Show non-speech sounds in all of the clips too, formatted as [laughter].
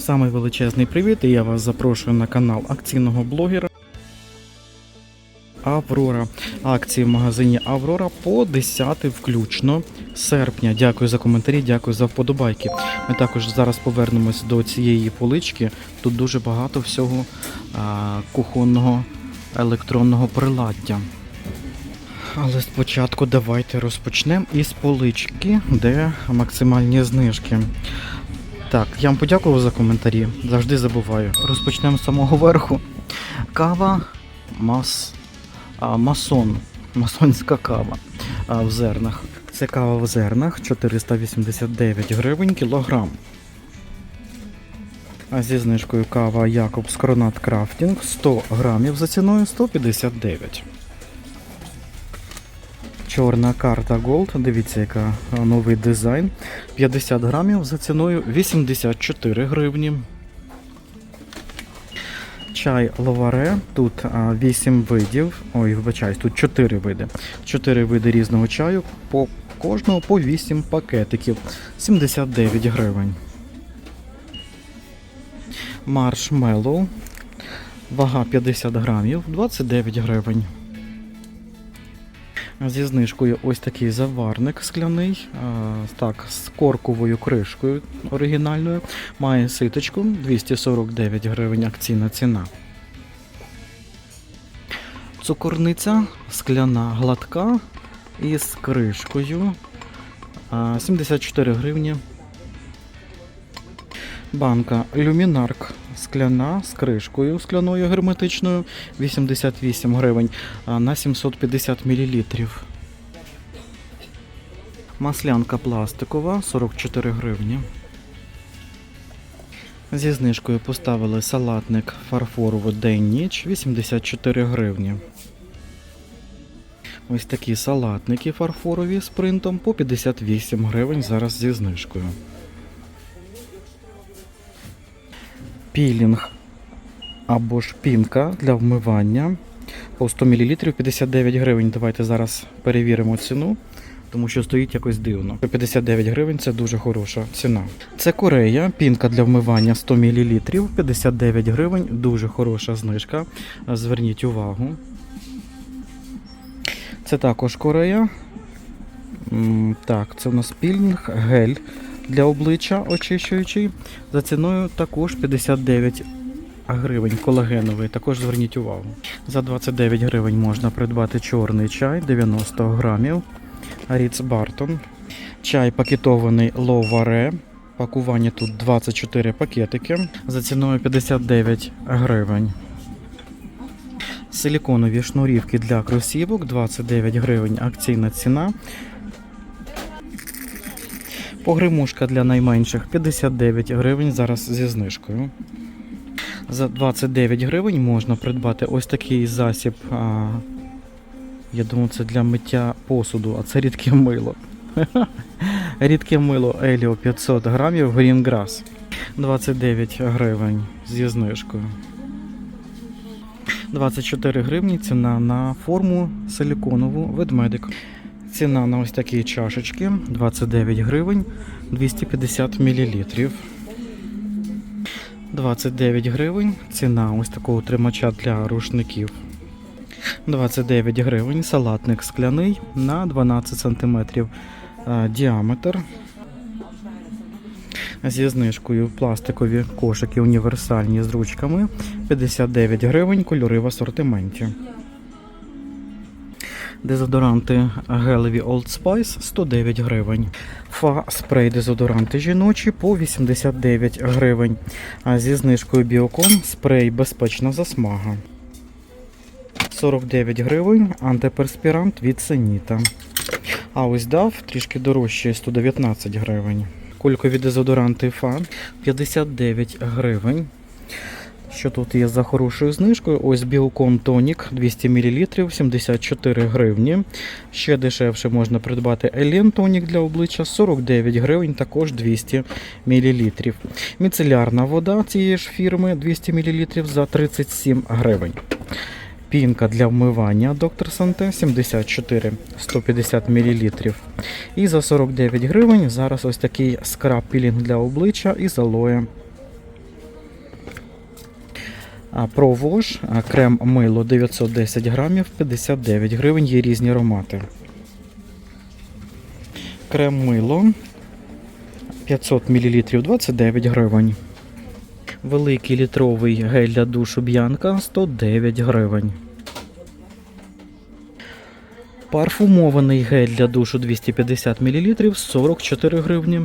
Самий величезний привіт, і я вас запрошую на канал акційного блогера Аврора. Акції в магазині Аврора по 10 включно серпня. Дякую за коментарі, дякую за вподобайки. Ми також зараз повернемось до цієї полички. Тут дуже багато всього а, кухонного електронного приладдя. Але спочатку давайте розпочнемо із полички, де максимальні знижки. Так, я вам подякував за коментарі. Завжди забуваю. Розпочнемо з самого верху. Кава мас, а, масон. Масонська кава а, в зернах. Це кава в зернах 489 гривень кілограм. А зі знижкою кава Якобс Кронат Крафтінг 100 грамів за ціною 159. Чорна карта Gold, дивіться, яка новий дизайн. 50 грамів за ціною 84 гривні. Чай ловаре. Тут а, 8 видів. Ой, вибачаюсь, тут 4 види. 4 види різного чаю. По кожного по 8 пакетиків. 79 гривень. Маршмеллоу. Вага 50 грамів, 29 гривень. Зі знижкою ось такий заварник скляний, так, з корковою кришкою оригінальною. Має ситочку 249 гривень акційна ціна. Цукорниця скляна гладка із кришкою 74 гривні. Банка люмінарк скляна з кришкою скляною герметичною 88 гривень на 750 мл. Маслянка пластикова 44 гривні. Зі знижкою поставили салатник фарфоровий день-ніч 84 гривні. Ось такі салатники фарфорові з принтом по 58 гривень зараз зі знижкою. Пілінг або ж пінка для вмивання по 100 мл 59 гривень. Давайте зараз перевіримо ціну, тому що стоїть якось дивно. 59 гривень це дуже хороша ціна. Це Корея, пінка для вмивання 100 мл 59 гривень, дуже хороша знижка. Зверніть увагу. Це також Корея. Так, це у нас пілінг, гель для обличчя очищуючий. За ціною також 59 гривень колагеновий. Також зверніть увагу. За 29 гривень можна придбати чорний чай 90 грамів. Ріц Бартон. Чай пакетований Ловаре. Пакування тут 24 пакетики. За ціною 59 гривень. Силіконові шнурівки для кросівок 29 гривень акційна ціна. Погремушка для найменших 59 гривень зараз зі знижкою. За 29 гривень можна придбати ось такий засіб. А, я думаю, це для миття посуду, а це рідке мило. [laughs] Рідке мило Еліо 500 грамів Grass. 29 гривень зі знижкою. 24 гривні ціна на форму силіконову ведмедик. Ціна на ось такі чашечки 29 гривень 250 мл. 29 гривень. Ціна ось такого тримача для рушників. 29 гривень. Салатник скляний на 12 см діаметр. Зі знижкою пластикові кошики універсальні з ручками 59 гривень, кольори в асортименті. Дезодоранти гелеві Old Spice 109 гривень. Фа спрей дезодоранти жіночі по 89 гривень. А зі знижкою Біокон спрей безпечна засмага. 49 гривень антиперспірант від Сеніта. А ось дав трішки дорожче 119 гривень. Кулькові дезодоранти Фа 59 гривень. Що тут є за хорошою знижкою? Ось Біокон Тонік 200 мл 74 гривні. Ще дешевше можна придбати Елен Тонік для обличчя 49 гривень, також 200 мл. Міцелярна вода цієї ж фірми 200 мл за 37 гривень. Пінка для вмивання Доктор Санте 74 150 мл. І за 49 гривень зараз ось такий скраб пілінг для обличчя із алоє провож, крем мило 910 грамів, 59 гривень, є різні аромати. Крем мило 500 мл 29 гривень. Великий літровий гель для душу Б'янка 109 гривень. Парфумований гель для душу 250 мл 44 гривні.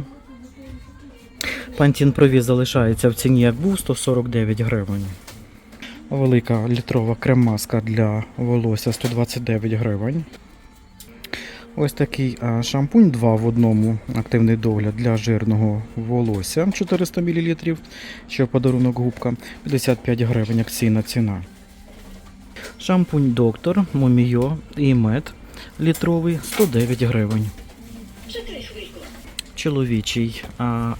Пантін Прові залишається в ціні, як був 149 гривень. Велика літрова крем-маска для волосся 129 гривень. Ось такий шампунь 2 в одному активний догляд для жирного волосся 400 мл. В подарунок губка 55 гривень акційна ціна. Шампунь доктор Момійо і мед літровий 109 гривень. Чоловічий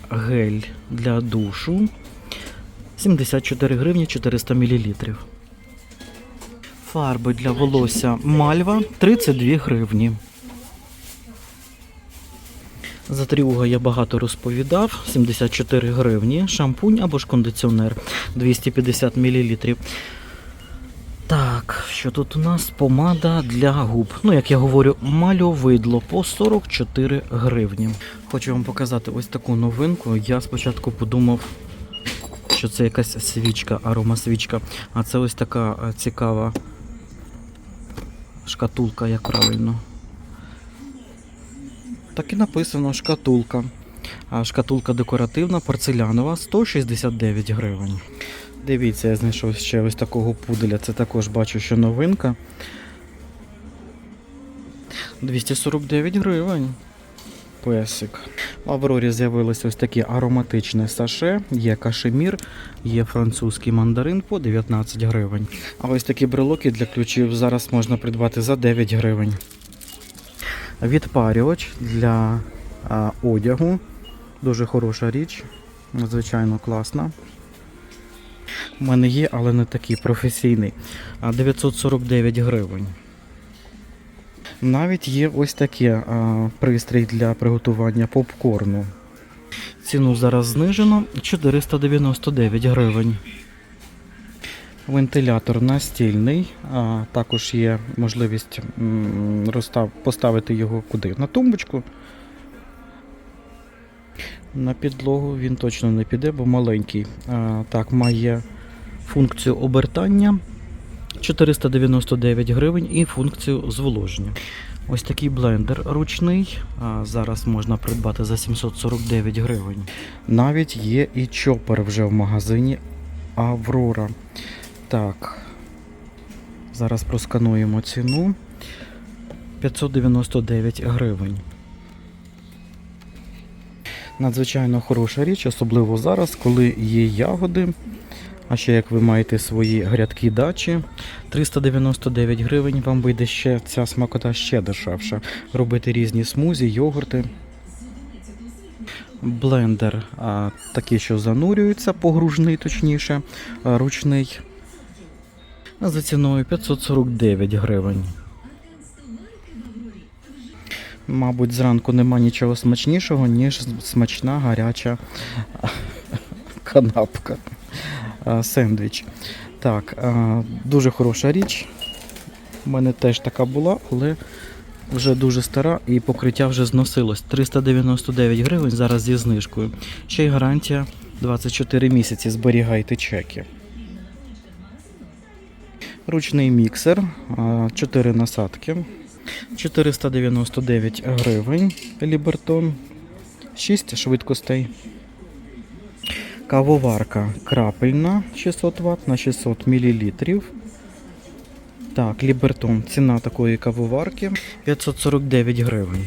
гель для душу 74 гривні 400 мл. Фарби для волосся Мальва 32 гривні. За трюга я багато розповідав. 74 гривні. Шампунь або ж кондиціонер 250 мл. Так, що тут у нас? Помада для губ. Ну, як я говорю, мальовидло по 44 гривні. Хочу вам показати ось таку новинку. Я спочатку подумав, що це якась свічка, аромасвічка. А це ось така е, цікава шкатулка, як правильно. Так і написано шкатулка. Шкатулка декоративна, порцелянова, 169 гривень. Дивіться, я знайшов ще ось такого пуделя. Це також бачу, що новинка. 249 гривень. Песик. В Аврорі з'явилося ось таке ароматичне саше, є кашемір, є французький мандарин по 19 гривень. А ось такі брелоки для ключів зараз можна придбати за 9 гривень. Відпарювач для а, одягу. Дуже хороша річ, надзвичайно класна. У мене є, але не такий професійний. 949 гривень. Навіть є ось таке пристрій для приготування попкорну. Ціну зараз знижено 499 гривень. Вентилятор настільний, а також є можливість поставити його куди? На тумбочку. На підлогу він точно не піде, бо маленький. А, так, має функцію обертання 499 гривень і функцію зволоження. Ось такий блендер ручний. А, зараз можна придбати за 749 гривень. Навіть є і чопер вже в магазині Аврора. Так. Зараз проскануємо ціну. 599 гривень. Надзвичайно хороша річ, особливо зараз, коли є ягоди. А ще як ви маєте свої грядки дачі, 399 гривень вам вийде ще ця смакота ще дешевше. Робити різні смузі, йогурти. Блендер а, такий, що занурюється, погружний, точніше, ручний. За ціною 549 гривень. Мабуть, зранку нема нічого смачнішого, ніж смачна гаряча [laughs] канапка. А, Сендвіч. Так, дуже хороша річ. У мене теж така була, але вже дуже стара і покриття вже зносилось. 399 гривень зараз зі знижкою. Ще й гарантія 24 місяці. Зберігайте чеки. Ручний міксер, 4 насадки. 499 гривень Лібертон. 6 швидкостей. Кавоварка крапельна 600 Вт на 600 мл. Так, Лібертон. Ціна такої кавоварки 549 гривень.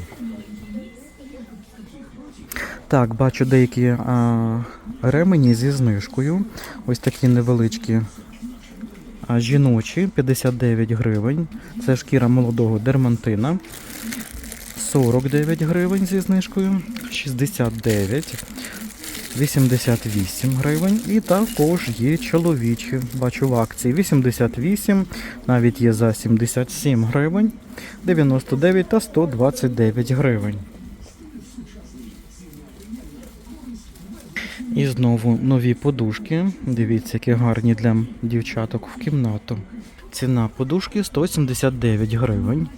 Так, бачу деякі а, ремені зі знижкою. Ось такі невеличкі а, жіночі 59 гривень. Це шкіра молодого дермантина. 49 гривень зі знижкою. 69. 88 гривень. І також є чоловічі. Бачу в акції 88, навіть є за 77 гривень, 99 та 129 гривень. І знову нові подушки. Дивіться, які гарні для дівчаток в кімнату. Ціна подушки 179 гривень.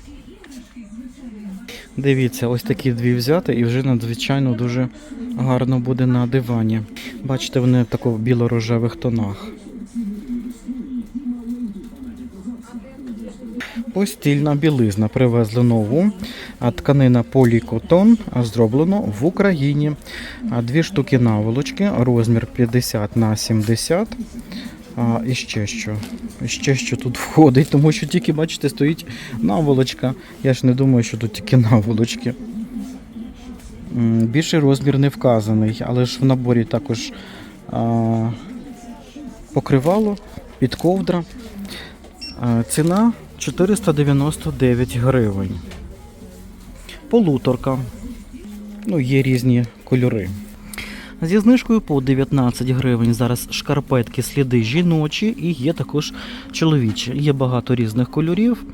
Дивіться, ось такі дві взяти і вже надзвичайно дуже гарно буде на дивані. Бачите, вони в такому біло-рожевих тонах. Постільна білизна привезли нову. Тканина полікотон зроблено в Україні. Дві штуки наволочки, розмір 50 на 70. А, і ще що. І що тут входить, тому що тільки, бачите, стоїть наволочка. Я ж не думаю, що тут тільки наволочки. Більший розмір не вказаний, але ж в наборі також а, покривало, підковдра. А, ціна 499 гривень. Полуторка. Ну, є різні кольори. Зі знижкою по 19 гривень зараз шкарпетки сліди жіночі і є також чоловічі. Є багато різних кольорів.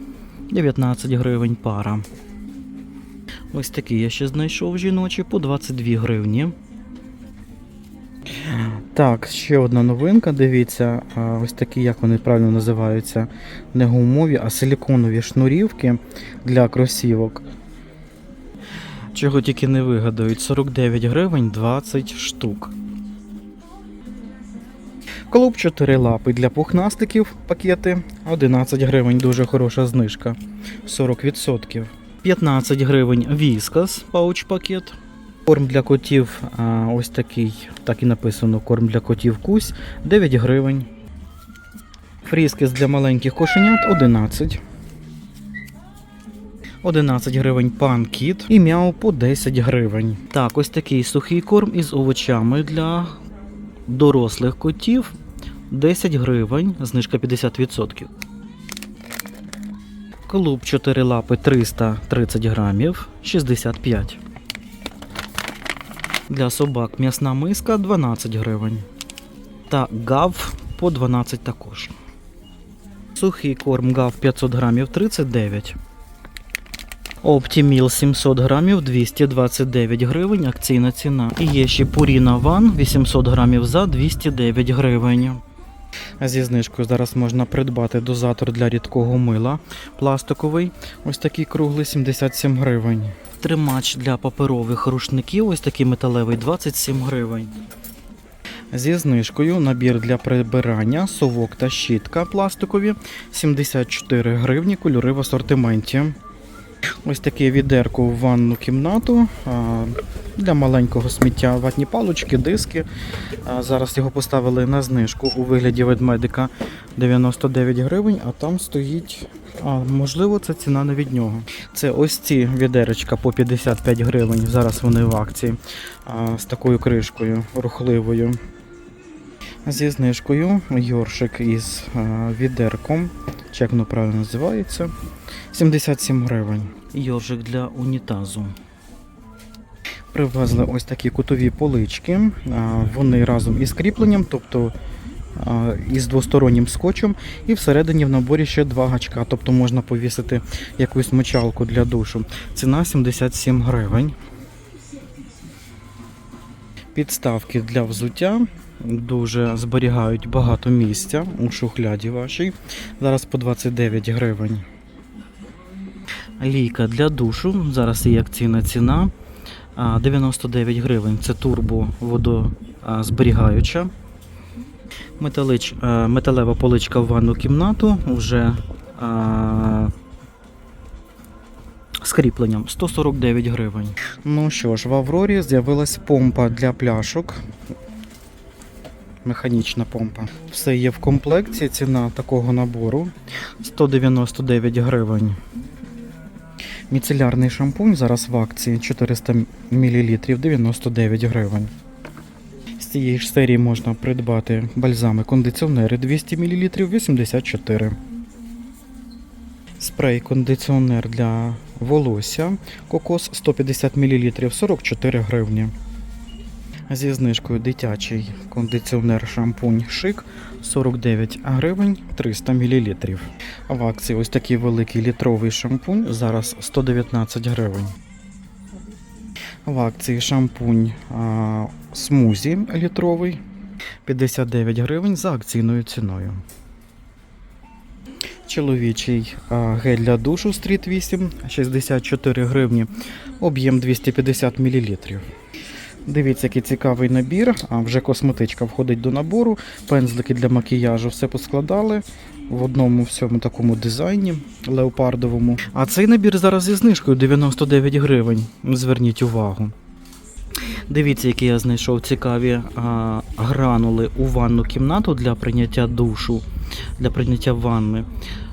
19 гривень пара. Ось такі я ще знайшов жіночі по 22 гривні. Так, ще одна новинка. Дивіться, ось такі, як вони правильно називаються, не гумові, а силіконові шнурівки для кросівок. Чого тільки не вигадають. 49 гривень 20 штук. Клуб 4 лапи для пухнастиків пакети 11 гривень, дуже хороша знижка. 40%. 15 гривень віскас пауч пакет. Корм для котів ось такий, так і написано, корм для котів кусь 9 гривень. Фріскис для маленьких кошенят 11. 11 гривень пан кіт і мяу по 10 гривень. Так, ось такий сухий корм із овочами для дорослих котів 10 гривень, знижка 50%. Клуб 4 лапи 330 грамів 65. Для собак м'ясна миска 12 гривень. Та гав по 12 також. Сухий корм гав 500 грамів 39. Оптіміл 700 грамів 229 гривень, акційна ціна. І є ще Purina One 800 грамів за 209 гривень. Зі знижкою зараз можна придбати дозатор для рідкого мила пластиковий. Ось такий круглий 77 гривень. Тримач для паперових рушників, ось такий металевий 27 гривень. Зі знижкою набір для прибирання, совок та щітка пластикові 74 гривні, кольори в асортименті. Ось таке відерко в ванну кімнату для маленького сміття, ватні палочки, диски. Зараз його поставили на знижку у вигляді ведмедика 99 гривень, а там стоїть. А, можливо, це ціна не від нього. Це ось ці відеречка по 55 гривень. Зараз вони в акції з такою кришкою рухливою. Зі знижкою йоршик із а, відерком. Чи як воно правильно називається? 77 гривень. Йоршик для унітазу. Привезли ось такі кутові полички. А, Вони разом із кріпленням, тобто а, із двостороннім скотчем. І всередині в наборі ще два гачка, тобто можна повісити якусь мочалку для душу. Ціна 77 гривень. Підставки для взуття дуже зберігають багато місця у шухляді вашій. Зараз по 29 гривень. Лійка для душу. Зараз є акційна ціна. 99 гривень. Це турбо водозберігаюча. Металич, металева поличка в ванну кімнату вже а, з кріпленням 149 гривень. Ну що ж, в Аврорі з'явилась помпа для пляшок. Механічна помпа. Все є в комплекті. Ціна такого набору 199 гривень. Міцелярний шампунь зараз в акції 400 мл 99 гривень. З цієї ж серії можна придбати бальзами кондиціонери 200 мл 84. Спрей кондиціонер для волосся кокос 150 мл 44 гривні. Зі знижкою дитячий кондиціонер шампунь шик 49 гривень 300 мл. В акції ось такий великий літровий шампунь зараз 119 гривень. В акції шампунь смузі літровий 59 гривень за акційною ціною. Чоловічий гель для душу Street 8 64 гривні, об'єм 250 мл. Дивіться, який цікавий набір. А вже косметичка входить до набору. Пензлики для макіяжу все поскладали в одному всьому такому дизайні леопардовому. А цей набір зараз зі знижкою 99 гривень. Зверніть увагу. Дивіться, які я знайшов цікаві а, гранули у ванну кімнату для прийняття душу, для прийняття ванни.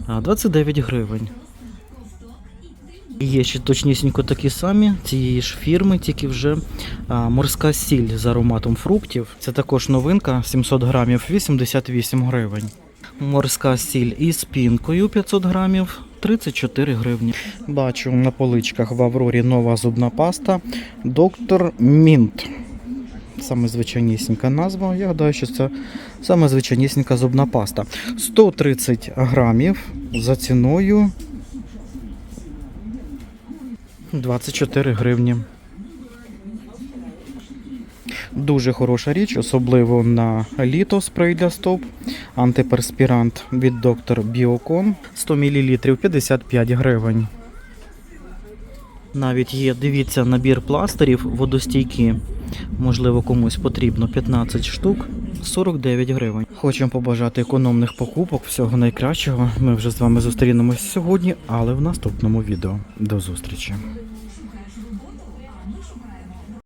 А, 29 гривень. Є ще точнісінько такі самі цієї ж фірми, тільки вже а, морська сіль з ароматом фруктів. Це також новинка 700 грамів 88 гривень. Морська сіль із пінкою 500 грамів 34 гривні. Бачу на поличках в Аврорі нова зубна паста Доктор Мінт. Саме звичайнісінька назва. Я гадаю, що це саме звичайнісінька зубна паста. 130 грамів за ціною 24 гривні. Дуже хороша річ, особливо на літо спрей для стоп. Антиперспірант від доктор Біокон 100 мл 55 гривень. Навіть є, дивіться, набір пластирів водостійкі. Можливо, комусь потрібно 15 штук, 49 гривень. Хочемо побажати економних покупок, всього найкращого. Ми вже з вами зустрінемось сьогодні, але в наступному відео. До зустрічі!